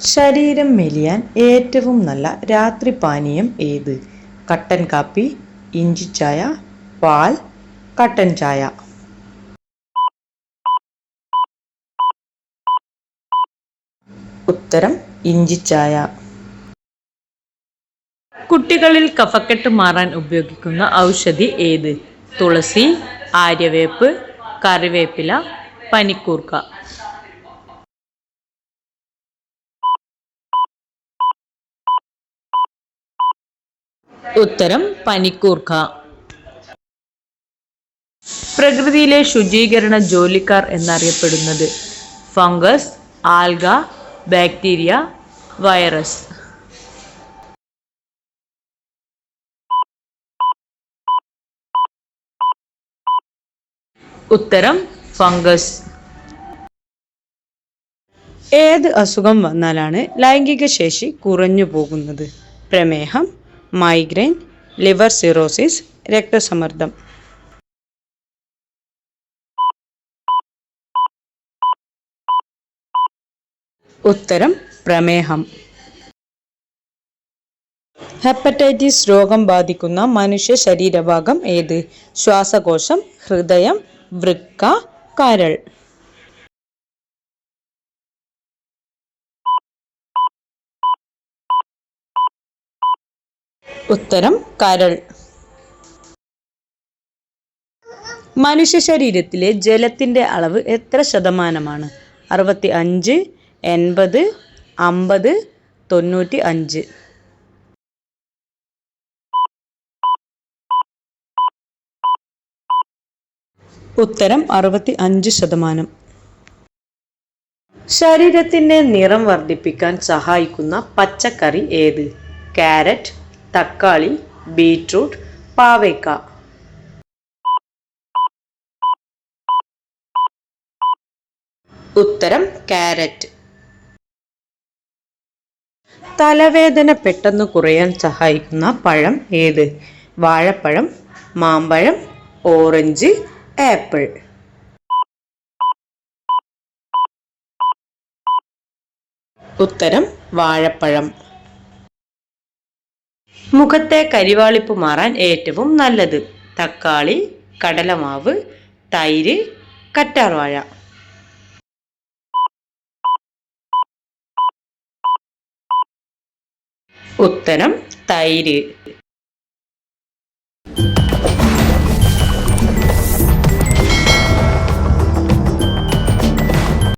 ശരീരം മെലിയാൻ ഏറ്റവും നല്ല രാത്രി പാനീയം ഏത്? കട്ടൻ കാപ്പി ഇഞ്ചി ചായ പാൽ കട്ടൻ ചായ. ഉത്തരം ഇഞ്ചി ചായ. കുട്ടികളിൽ കഫക്കെട്ട് മാറാൻ ഉപയോഗിക്കുന്ന ഔഷധി ഏത്? തുളസി ആര്യവേപ്പ് കറിവേപ്പില പനിക്കൂർക്ക. ഉത്തരം പനിക്കൂർക്ക. പ്രകൃതിയിലെ ശുചീകരണ ജോലിക്കാർ എന്നറിയപ്പെടുന്നത് ഫംഗസ് ആൽഗ ബാക്ടീരിയ വൈറസ്. ഉത്തരം ഫംഗസ്. ഏത് അസുഖം വന്നാലാണ് ലൈംഗിക ശേഷി കുറഞ്ഞു പോകുന്നത്? പ്രമേഹം മൈഗ്രെയിൻ ലിവർ സിറോസിസ് രക്തസമ്മർദ്ദം. ഉത്തരം പ്രമേഹം. ഹെപ്പറ്റൈറ്റിസ് രോഗം ബാധിക്കുന്ന മനുഷ്യ ശരീരഭാഗം ഏത്? ശ്വാസകോശം ഹൃദയം വൃക്ക കരൾ ഉത്തരം കരൾ മനുഷ്യ ശരീരത്തിലെ ജലത്തിന്റെ അളവ് എത്ര ശതമാനമാണ്? അറുപത്തി അഞ്ച് എൺപത് അമ്പത് തൊണ്ണൂറ്റി അഞ്ച് ഉത്തരം അറുപത്തി അഞ്ച് ശതമാനം. ശരീരത്തിന്റെ നിറം വർദ്ധിപ്പിക്കാൻ സഹായിക്കുന്ന പച്ചക്കറി ഏത്? ക്യാരറ്റ് തക്കാളി ബീറ്റ്റൂട്ട് പാവയ്ക്ക. ഉത്തരം ക്യാരറ്റ്. തലവേദന പെട്ടെന്ന് കുറയാൻ സഹായിക്കുന്ന പഴം ഏത്? വാഴപ്പഴം മാമ്പഴം ഓറഞ്ച് ആപ്പിൾ. ഉത്തരം വാഴപ്പഴം. മുഖത്തെ കരിവാളിപ്പ് മാറാൻ ഏറ്റവും നല്ലത് തക്കാളി കടലമാവ് തൈര് കറ്റാർവാഴ. ഉത്തരം തൈര്.